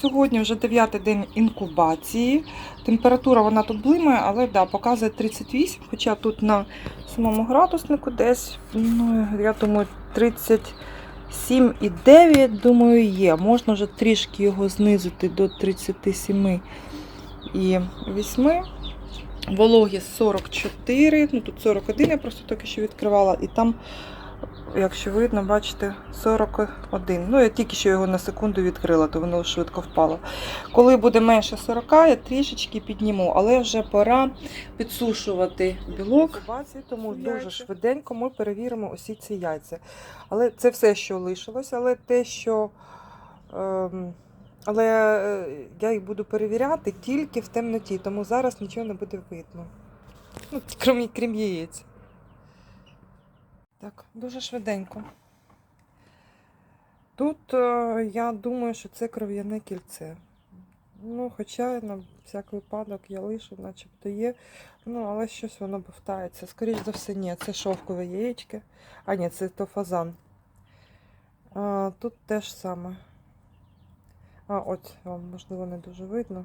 Сьогодні вже 9 день інкубації. Температура вона тут блимає, але да, показує 38, хоча тут на самому градуснику десь, ну, я думаю, 37,9, думаю, є. Можна вже трішки його знизити до 37 і 8. Вологість 44, ну тут 41, я просто тільки що відкривала, і там, якщо видно, бачите, 41. Ну, я тільки що його на секунду відкрила, то воно швидко впало. Коли буде менше 40, я трішечки підніму, але вже пора підсушувати білок. Тому дуже швиденько ми перевіримо усі ці яйця. Але це все, що лишилось, але те, що. Ем, але е, я їх буду перевіряти тільки в темноті, тому зараз нічого не буде видно. Ну, крім, крім яєць. Так, дуже швиденько. Тут е, я думаю, що це кров'яне кільце. Ну, хоча на всяк випадок я лишу, начебто є. Ну, але щось воно бовтається. Скоріше за все, ні, це шовкове яєчко. А, ні, це то фазан. А, тут теж саме. А, от, можливо, не дуже видно.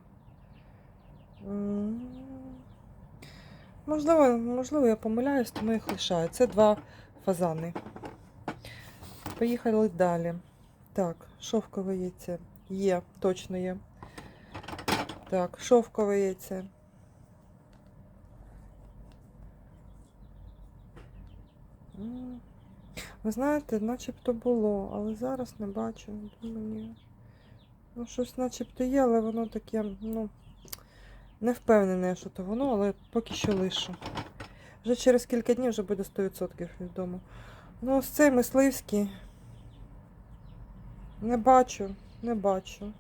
Можливо, можливо, я помиляюсь, тому їх лишаю. Це два фазани. Поїхали далі. Так, шовкове яйце. Є, точно є. Так, шовкове яйце. Ви знаєте, начебто було, але зараз не бачу. Мені. Ну, щось начебто є, але воно таке, ну, не впевнене, що то воно, але поки що лишу. Вже через кілька днів вже буде 100% відомо. Ну, ось цей мисливський. Не бачу, не бачу.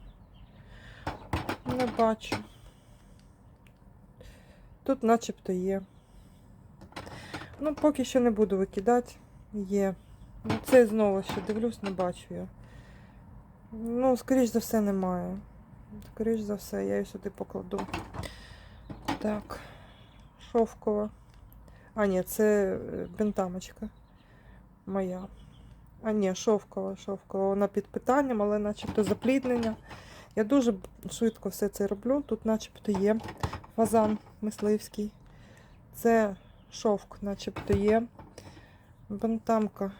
Не бачу. Тут начебто є. Ну, поки що не буду викидати. Є. Ну, цей знову ще дивлюсь, не бачу я. Ну, скоріш за все, немає. Скоріш за все, я її сюди покладу. Так, шовкова. А, ні, це е, бентамочка моя. А, ні, шовкова, шовкова. Вона під питанням, але начебто запліднення. Я дуже швидко все це роблю. Тут начебто є фазан мисливський. Це шовк, начебто є. Бентамка,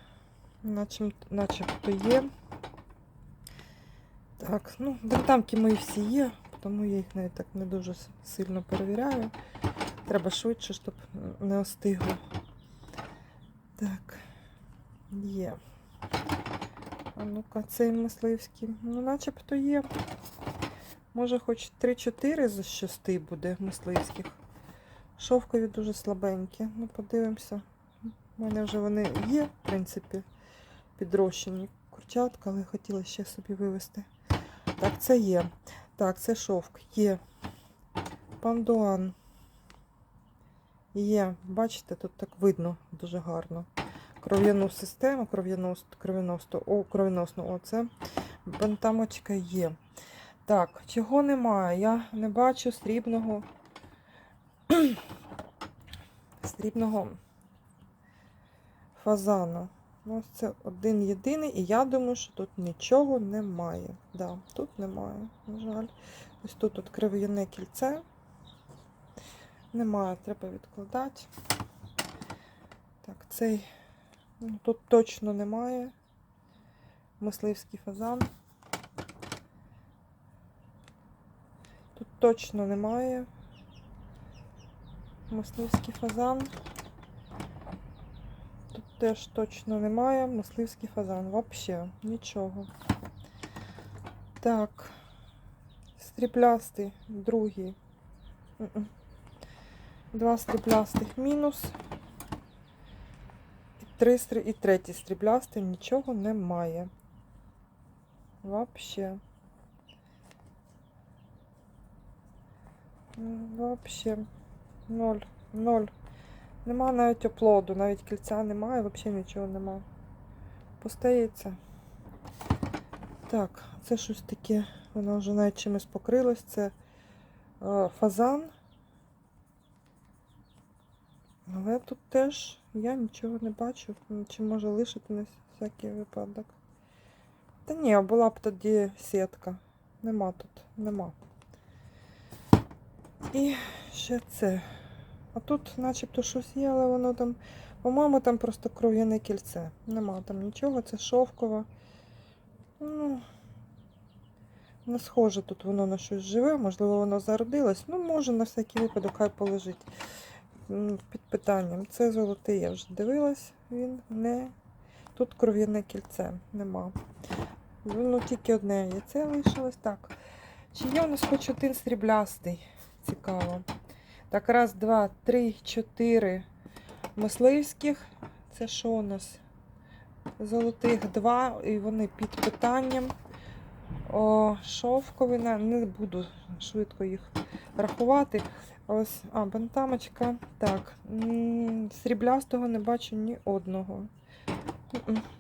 начебто, є. Так, ну, бентамки мої всі є, тому я їх навіть так не дуже сильно перевіряю. Треба швидше, щоб не остигло. Так, є. А ну-ка, цей мисливський. Ну, начебто є. Може, хоч 3-4 з 6 буде мисливських. Шовкові дуже слабенькі. Ну, подивимося. У мене вже вони є, в принципі, підрощені курчатка, але хотіла ще собі вивезти. Так, це є. Так, це шовк. Є. Пандуан. Є. Бачите, тут так видно дуже гарно. Кров'яну систему, кров'янос, кров'яносну, оце. Бентамочка є. Так, чого немає? Я не бачу срібного. срібного фазану. Ну, ось це один єдиний, і я думаю, що тут нічого немає. Да, тут немає, на жаль. Ось тут от крив'яне кільце. Немає, треба відкладати. Так, цей ну, тут точно немає. Мисливський фазан. Тут точно немає. Мисливський фазан. Тут теж точно немає. Мисливський фазан. Взагалі нічого. Так. Стріплястий, другий. Два стріплястих мінус. І, три, стрі- і третій стріплястий нічого немає. Вообще. Вообще. Ноль. Ноль. Нема навіть оплоду, навіть кільця немає, взагалі нічого нема. Пустається. Так, це щось таке, воно вже навіть чимось покрилось. Це е, фазан. Але тут теж я нічого не бачу. Чи може лишити всякий випадок. Та ні, була б тоді сітка. Нема тут, нема. І ще це. А тут начебто щось є, але воно там, по-моєму, там просто кров'яне кільце. Нема там нічого, це шовково. Ну, не схоже тут воно на щось живе, можливо, воно зародилось. Ну, може, на всякий випадок хай полежить під питанням. Це золотий, я вже дивилась, він не. Тут кров'яне кільце нема. Ну, тільки одне яйце лишилось. Так. Чи є у нас хоч один сріблястий? Цікаво. Так, раз, два, три, чотири мисливських. Це що у нас? Золотих два, і вони під питанням. О, шовковина, не буду швидко їх рахувати. Ось, а, бантамочка. Так, сріблястого не бачу ні одного.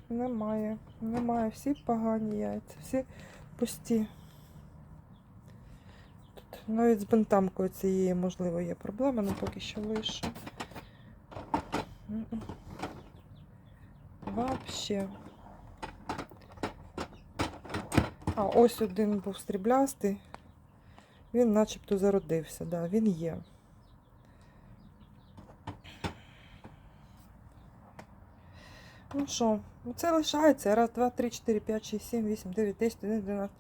Немає, немає. Всі погані яйця, всі пусті. Тут навіть з бентамкою цієї, можливо, є проблема, але поки що лише. Вообще. А, ось один був стріблястий. Він начебто зародився, да, він є. Ну що, це лишається. Раз, два, три, чотири, п'ять, шість, сім, вісім, дев'ять, десять, одинадцять, дванадцять.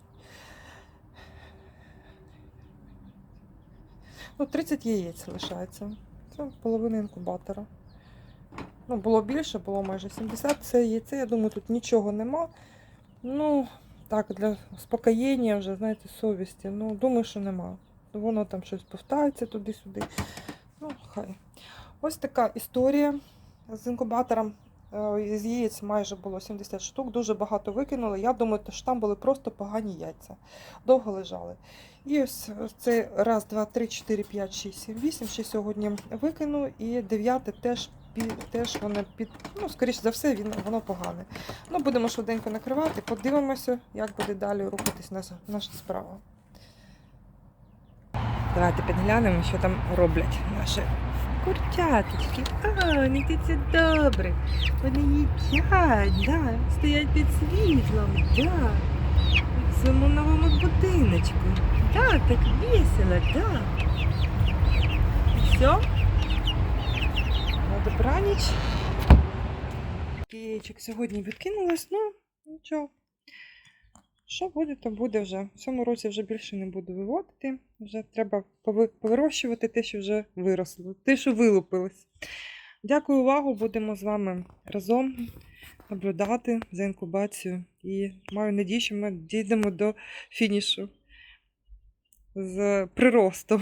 Ну, 30 яєць лишається. Це половина інкубатора. Ну, було більше, було майже 70. Це яйце, я думаю, тут нічого нема. Ну, так, для успокоєння вже, знаєте, совісті. Ну, думаю, що нема. Воно там щось повтається туди-сюди. Ну, хай. Ось така історія з інкубатором. Е, З яєць майже було 70 штук, дуже багато викинули. Я думаю, що там були просто погані яйця. Довго лежали. І ось це раз, два, три, чотири, п'ять, шість, сім, вісім. Ще сьогодні викину. І дев'яте теж під, теж воно під, ну, скоріш за все, він, воно погане. Ну, будемо швиденько накривати, подивимося, як буде далі рухатись наша, наша справа. Давайте підглянемо, що там роблять наші курчаточки. А, вони це добре. Вони їдять, да, стоять під світлом, да. В своєму новому будиночку. Да, так весело, да. Все. Добраніч. Яєчок сьогодні відкинулась, ну, нічого. Що буде, то буде вже. В цьому році вже більше не буду виводити. Вже треба пови- повирощувати те, що вже виросло, те, що вилупилось. Дякую увагу. Будемо з вами разом наблюдати за інкубацією. І маю надію, що ми дійдемо до фінішу з приросту.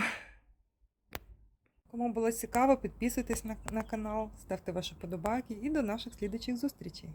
Кому було цікаво, підписуйтесь на, на канал, ставте ваші подобайки і до наших слідуючих зустрічей.